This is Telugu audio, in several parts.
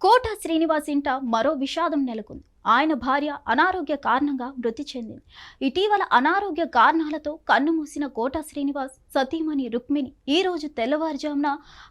కోట శ్రీనివాస్ ఇంట మరో విషాదం నెలకొంది. ఆయన భార్య అనారోగ్య కారణంగా మృతి చెందింది. ఇటీవల అనారోగ్య కారణాలతో కన్నుమూసిన కోట శ్రీనివాస్ సతీమణి రుక్మిణి ఈ రోజు తెల్లవారుజామున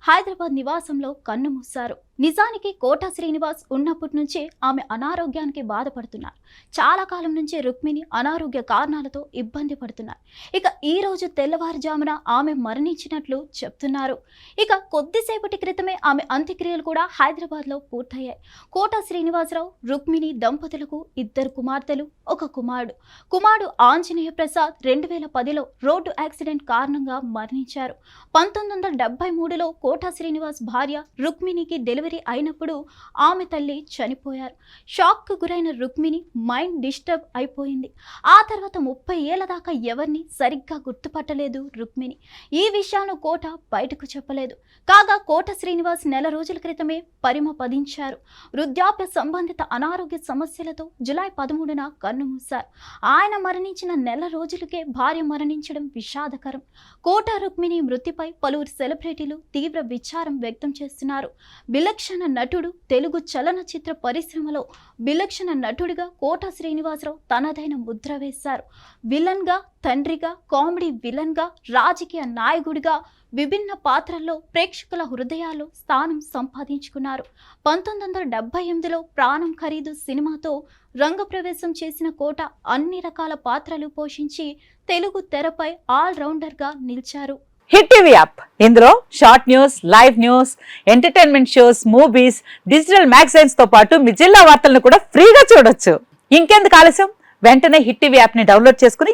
హైదరాబాద్ నివాసంలో కన్నుమూశారు నిజానికి కోట శ్రీనివాస్ ఉన్నప్పటి నుంచే ఆమె అనారోగ్యానికి బాధపడుతున్నారు. చాలా కాలం నుంచే రుక్మిణి అనారోగ్య కారణాలతో ఇబ్బంది పడుతున్నారు. ఇక ఈ రోజు తెల్లవారుజామున ఆమె మరణించినట్లు చెప్తున్నారు. ఇక కొద్దిసేపటి క్రితమే ఆమె అంత్యక్రియలు కూడా హైదరాబాద్లో పూర్తయ్యాయి. కోట శ్రీనివాసరావు రుక్మిణి దంపతులకు ఇద్దరు కుమార్తెలు ఒక కుమారుడు. కుమారుడు ఆంజనేయ ప్రసాద్ రెండు వేల పదిలో రోడ్డు యాక్సిడెంట్ కారణంగా మరణించారు. పంతొమ్మిది వందల డెబ్బై మూడులో కోట శ్రీనివాస్ భార్య రుక్మిణికి డెలివరీ అయినప్పుడు ఆమె తల్లి చనిపోయారు. షాక్కు గురైన రుక్మిణి మైండ్ డిస్టర్బ్ అయిపోయింది. ఆ తర్వాత ముప్పై ఏళ్ళ దాకా ఎవరిని సరిగ్గా గుర్తుపట్టలేదు రుక్మిణి. ఈ విషయాన్ని కోట బయటకు చెప్పలేదు. కాగా కోట శ్రీనివాస్ నెల రోజుల క్రితమే పరిమపదించారు వృద్ధాప్య సంబంధిత అనారోగ్య సమస్యలతో జులై పదమూడున కన్నుమూశారు ఆయన మరణించిన నెల రోజులకే భార్య మరణించడం విషాదకరం. కోట రుక్మిణి మృతిపై పలువురు సెలబ్రిటీలు తీవ్ర విచారం వ్యక్తం చేస్తున్నారు. విలక్షణ నటుడు తెలుగు చలనచిత్ర పరిశ్రమలో విలక్షణ నటుడిగా కోట శ్రీనివాసరావు తనదైన ముద్ర వేశారు. విలన్గా తండ్రిగా కామెడీ విలన్గా రాజకీయ నాయకుడిగా విభిన్న పాత్రల్లో ప్రేక్షకుల హృదయాల్లో స్థానం సంపాదించుకున్నారు. పంతొమ్మిది వందల డెబ్బై ఎనిమిదిలో ప్రాణం ఖరీదు సినిమాతో రంగప్రవేశం చేసిన కోట అన్ని రకాల పాత్రలు పోషించి తెలుగు తెరపై ఆల్రౌండర్గా నిలిచారు. Hit TV app. ఇందులో short news live news entertainment shows movies digital మ్యాగజైన్స్తో పాటు మీ జిల్లా వార్తలను కూడా ఫ్రీగా చూడొచ్చు. ఇంకెందుకు ఆలస్యం? వెంటనే హిట్ టీవీ యాప్ని డౌన్లోడ్ చేసుకుని